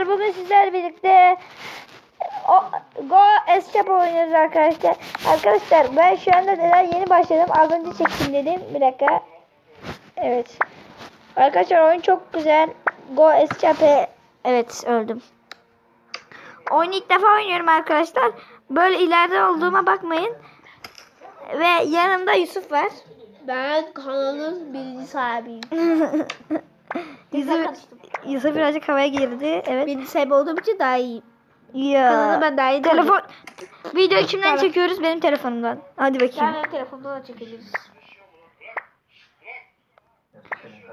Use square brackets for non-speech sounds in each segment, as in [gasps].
arkadaşlar bugün sizlerle birlikte o, Go Escape oynuyoruz arkadaşlar. Arkadaşlar ben şu anda neden yeni başladım. Az önce çektim dedim. Bir dakika. Evet. Arkadaşlar oyun çok güzel. Go Escape. Evet öldüm. Oyunu ilk defa oynuyorum arkadaşlar. Böyle ileride olduğuma bakmayın. Ve yanımda Yusuf var. Ben kanalın birinci sahibiyim. [laughs] Yusuf, Yusuf birazcık havaya girdi. Evet. birinci sahibi olduğum için daha iyiyim. Ya. Kanalı ben daha iyi Telefon. Video kimden Tamam. çekiyoruz? Benim telefonumdan. Hadi bakayım. Ben telefonda da çekebiliriz.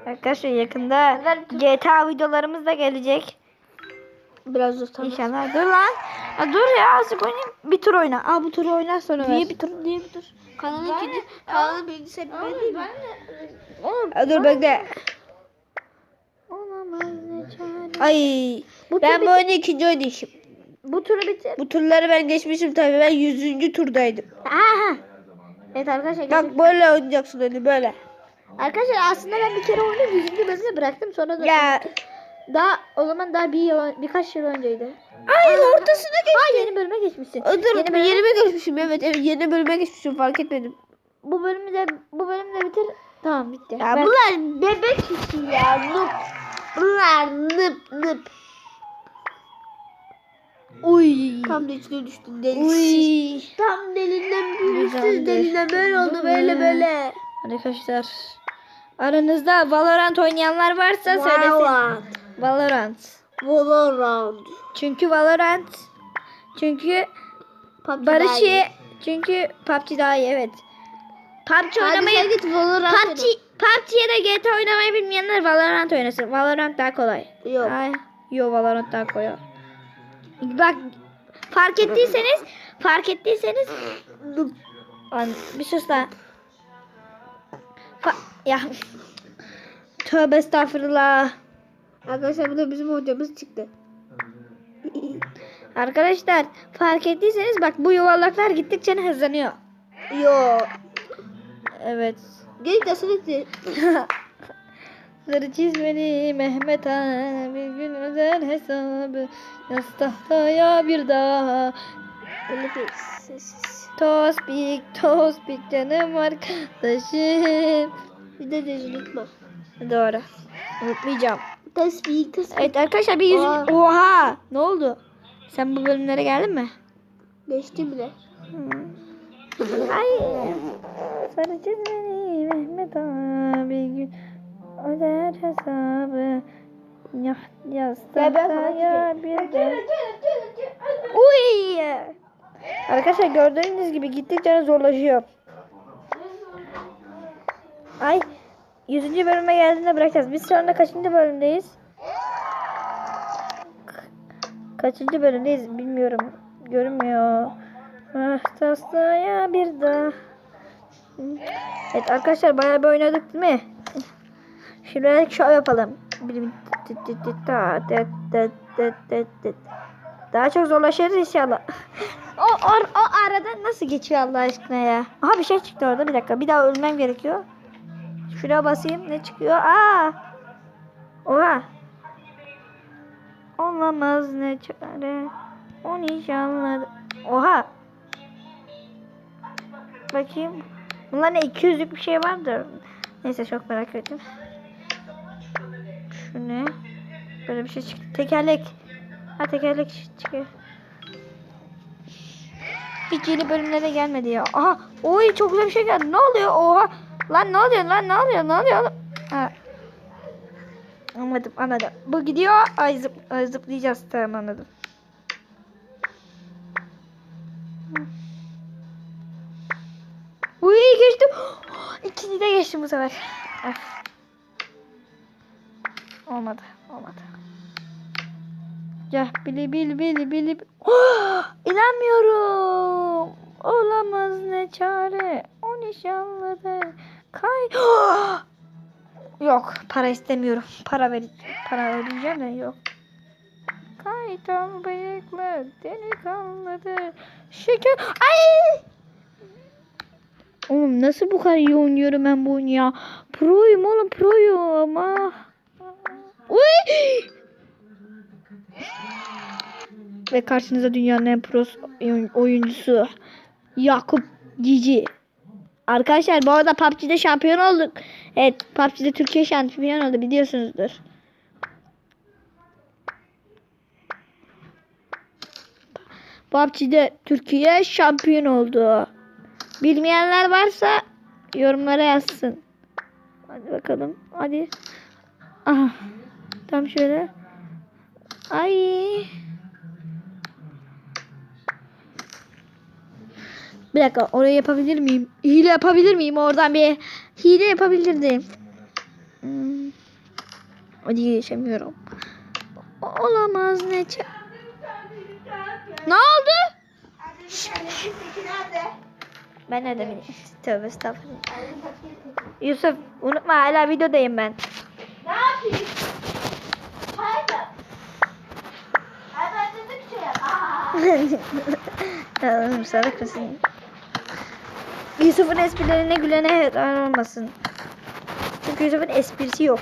Arkadaşlar yakında. GTA videolarımız da gelecek. Biraz dur tamam. İnşallah. Dur lan. Ya dur ya azıcık oynayayım. Bir tur oyna. Al bu turu oyna sonra ver. Niye bir tur? Niye bir tur? Kanalın ikinci, kanalın birinci sahibi ben değilim. Ya dur bekle. Ay. Bu ben bu oyunu ikinci oynayışım. Bu turu bitir. Bu turları ben geçmişim tabii. Ben yüzüncü turdaydım. Aha. Evet arkadaşlar. Bak böyle oynayacaksın öyle böyle. Arkadaşlar aslında ben bir kere oyunu 100. bölümde bıraktım sonra da Ya. daha o zaman daha bir yıl, birkaç yıl önceydi. Ay ortasına Ha yeni bölüme geçmişsin. Dur Yeni bölüme- bölüme geçmişim evet, evet yeni bölüme geçmişim fark etmedim. Bu bölümü de bu bölümü de bitir. Tamam bitti. Ya Ben- bunlar bebek işi ya nup. Bunlar nıp nıp. Uy. tam da içine düştüm Uy. Tam delinden Güzeldi. büyüsüz delinden böyle oldu böyle böyle. Arkadaşlar aranızda Valorant oynayanlar varsa söylesin. Valorant. Valorant. Valorant. Çünkü Valorant çünkü PUBG Barış'ı çünkü PUBG daha iyi evet. PUBG Hadi sen git Valorant. PUBG PUBG ya da GTA oynamayı bilmeyenler Valorant oynasın. Valorant daha kolay. Yok. Ay, yo Valorant daha kolay. Bak fark ettiyseniz fark ettiyseniz Lan bir sus lan. Fa- ya Tövbe estağfurullah. Arkadaşlar bu da bizim hocamız çıktı. [laughs] Arkadaşlar fark ettiyseniz bak bu yuvarlaklar gittikçe hızlanıyor. Yo. Evet. Gelin de sürekli. [laughs] Sarı çizmeli Mehmet abi bir gün özel hesabı yaz tahtaya bir daha Öyle bir sessiz. Tospik tospik canım arkadaşım Bir de de unutma. Doğru unutmayacağım Tesbih tesbih. Evet arkadaşlar bir yüz Oha. Oha ne oldu Sen bu bölümlere geldin mi? Geçti bile. Ay Sarı çizmeli Mehmet abi gün özel hesabı yaz Ya tahtaya bir de Uy! Arkadaşlar gördüğünüz gibi gittikçe zorlaşıyor. Ay 100. bölüme geldiğinde bırakacağız. Biz şu anda kaçıncı bölümdeyiz? Kaçıncı bölümdeyiz bilmiyorum. Görünmüyor. Ah taslaya bir daha. Evet arkadaşlar bayağı bir oynadık değil mi? Şimdi şov yapalım. Daha çok zorlaşırız inşallah. O, o, o arada nasıl geçiyor Allah aşkına ya? Aha bir şey çıktı orada bir dakika. Bir daha ölmem gerekiyor. Şuraya basayım ne çıkıyor? Aa! Oha! Olamaz ne çare. O nişanladı. Oha! Bakayım. Bunlar ne 200'lük bir şey vardır. Neyse çok merak ettim. Şu ne? Böyle bir şey çıktı. Tekerlek. Ha tekerlek çıkıyor. Hiç yeni bölümlere gelmedi ya. Aha. Oy çok güzel bir şey geldi. Ne oluyor? Oha. Lan ne oluyor lan ne oluyor ne oluyor? Ha. Anladım anladım. Bu gidiyor. Ay, zıp, ay zıplayacağız. Tamam anladım. Geçtim. [gasps] İkinci de geçtim bu sefer. Olmadı. Olmadı. Ya bili bili bili bili. [gasps] İnanmıyorum. Olamaz ne çare. O nişanlıdır. Kay. [gasps] yok para istemiyorum. Para ver para vereceğim de yok. Kaytan bıyıklı delikanlıdır. Şeker. Ay! Oğlum nasıl bu kadar iyi oynuyorum ben bu oyunu ya? Proyum oğlum proyum. Uy! Ve karşınızda dünyanın en oyun- oyuncusu Yakup Cici. Arkadaşlar bu arada PUBG'de şampiyon olduk. Evet PUBG'de Türkiye şampiyon oldu biliyorsunuzdur. PUBG'de Türkiye şampiyon oldu. Bilmeyenler varsa yorumlara yazsın. Hadi bakalım. Hadi. Aha. Tam şöyle. Ay. Bir dakika orayı yapabilir miyim? Hile yapabilir miyim? Oradan bir hile yapabilirdim. Hmm. Hadi geçemiyorum. Olamaz ne Ne oldu? Ben ne demek? [laughs] Tövbe estağfurullah. Yusuf unutma hala videodayım ben. Ne yapayım? Hayır. Hemen dedik şey. Aa. Allah'ım salak mısın? Yusuf'un esprilerine gülene hayran olmasın. Çünkü Yusuf'un esprisi yok.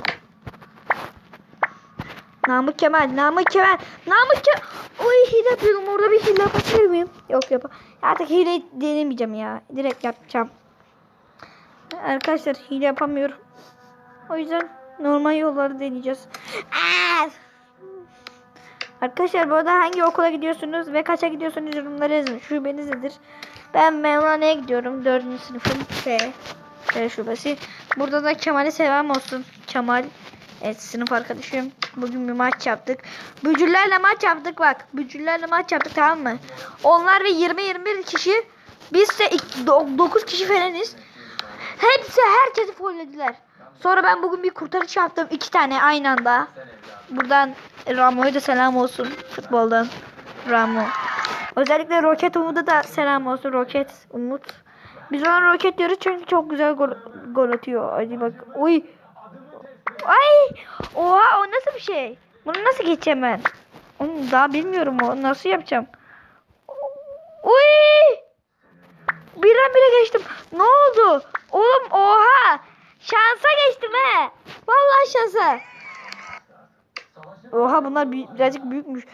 Namık Kemal, Namık Kemal, Namık Kemal. Oy hile yapıyorum. Orada bir hile yapabilir miyim? Yok yap. Artık hile denemeyeceğim ya. Direkt yapacağım. Arkadaşlar hile yapamıyorum. O yüzden normal yolları deneyeceğiz. Arkadaşlar bu arada hangi okula gidiyorsunuz ve kaça gidiyorsunuz yorumlara yazın. Şubeniz nedir? Ben Mevlana'ya gidiyorum. 4. sınıfım F. F şubesi. Burada da Kemal'i selam olsun. Kemal. Evet sınıf arkadaşım. Bugün bir maç yaptık. Bücürlerle maç yaptık bak. Bücürlerle maç yaptık tamam mı? Onlar ve 20-21 kişi. Biz ise 9 kişi falanız. Hepsi herkesi follediler. Sonra ben bugün bir kurtarış yaptım. iki tane aynı anda. Buradan Ramo'ya da selam olsun futboldan. Ramo. Özellikle Roket Umut'a da selam olsun. Roket Umut. Biz ona Roket diyoruz çünkü çok güzel gol, gol atıyor. Hadi bak. Uy. Ay. Oha o nasıl bir şey? Bunu nasıl geçeceğim ben? Onu daha bilmiyorum o. Nasıl yapacağım? Uy. Birden bire geçtim. Ne oldu? Oğlum oha. Şansa geçtim he. Vallahi şansa. Oha bunlar bi- birazcık büyükmüş.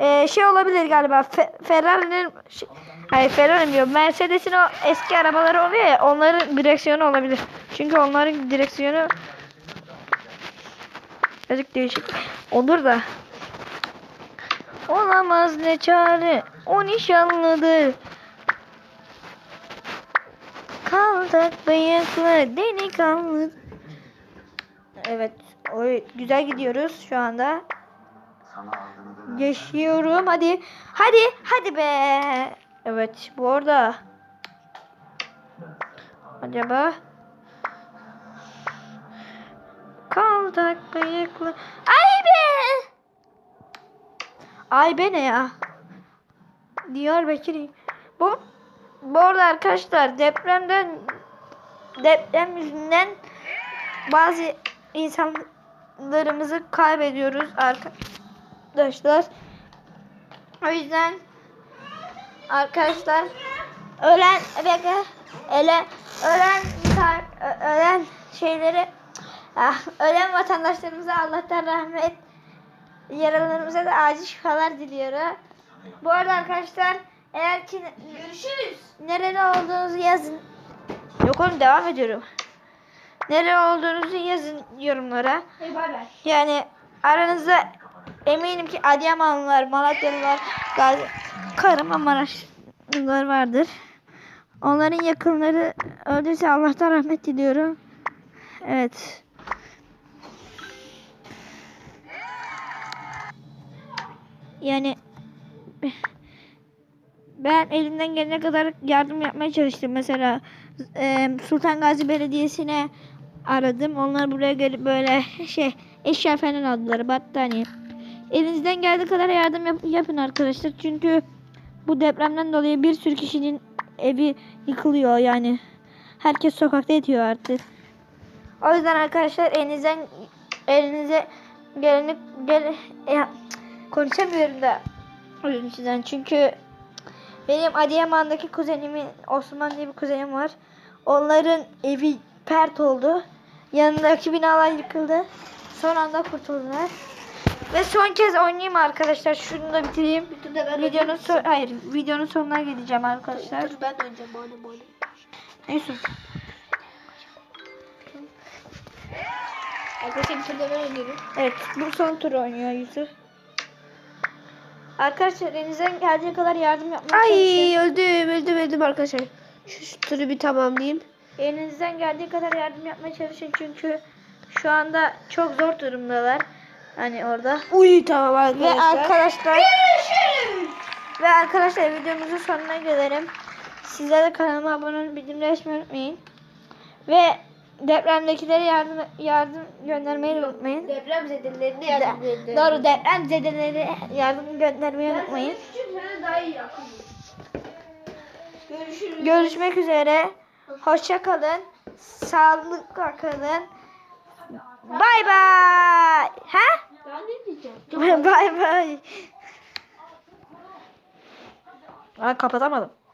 Ee, şey olabilir galiba. Fe- Ferrari'nin şey, hayır Ferrari diyor. Mercedes'in o eski arabaları oluyor ya. Onların direksiyonu olabilir. Çünkü onların direksiyonu birazcık değişik. Olur da. Olamaz ne çare. O nişanlıdır. Kaldık bıyıklı delikanlı. Evet. Oy, güzel gidiyoruz şu anda. Yaşıyorum. Hadi. Hadi. Hadi be. Evet. Bu arada. Acaba. Kaldık bıyıklı. Ay be. Ay be ne ya? Diyarbakır. Bu bu arada arkadaşlar depremden deprem yüzünden bazı insanlarımızı kaybediyoruz arkadaşlar. O yüzden arkadaşlar ölen ölen ölen ölen şeyleri ah, ölen vatandaşlarımıza Allah'tan rahmet yaralılarımıza da acil şifalar diliyorum. Bu arada arkadaşlar eğer ki Görüşürüz. nereli olduğunuzu yazın. Yok oğlum devam ediyorum. Nereli olduğunuzu yazın yorumlara. Hey bay bay. Yani aranızda eminim ki Adıyamanlılar, Malatyalılar, Gazi, Kahramanmaraşlılar vardır. Onların yakınları öldüyse Allah'tan rahmet diliyorum. Evet. Yani ben elimden gelene kadar yardım yapmaya çalıştım. Mesela e, Sultan Gazi Belediyesi'ne aradım. Onlar buraya gelip böyle şey eşya falan aldılar. Battaniye. Elinizden geldiği kadar yardım yap- yapın arkadaşlar. Çünkü bu depremden dolayı bir sürü kişinin evi yıkılıyor yani. Herkes sokakta yatıyor artık. O yüzden arkadaşlar elinizden elinize geleni gel ya, konuşamıyorum da yüzden çünkü benim Adıyaman'daki kuzenimin Osman diye bir kuzenim var. Onların evi pert oldu. Yanındaki binalar yıkıldı. Son anda kurtuldular. Ve son kez oynayayım arkadaşlar. Şunu da bitireyim. Da ben Videonun son hayır videonun sonuna geleceğim arkadaşlar. Dur ben oynayacağım. Bana bana. Yusuf. Arkadaşlar bir tur da ben oynuyorum. Evet bu son tur oynuyor Yusuf. Arkadaşlar elinizden geldiği kadar yardım yapmaya çalışın. Ay öldüm öldüm öldüm arkadaşlar. Şu, şu turu bir tamamlayayım. Elinizden geldiği kadar yardım yapmaya çalışın çünkü şu anda çok zor durumdalar. Hani orada. Uy tamam Ve arkadaşlar. arkadaşlar ve arkadaşlar videomuzun sonuna gelelim. Sizler de kanalıma abone olup bildirimleri açmayı unutmayın. Ve depremdekilere yardım yardım göndermeyi de unutmayın. Deprem zedelerine De- yardım edin. Doğru deprem zedeleri yardım göndermeyi unutmayın. daha iyi yakın. Görüşürüz. Görüşmek üzere. Hoşça kalın. Sağlıkla kalın. Bay bay. Ha? Ben ne diyeceğim? bay bay. Ben kapatamadım.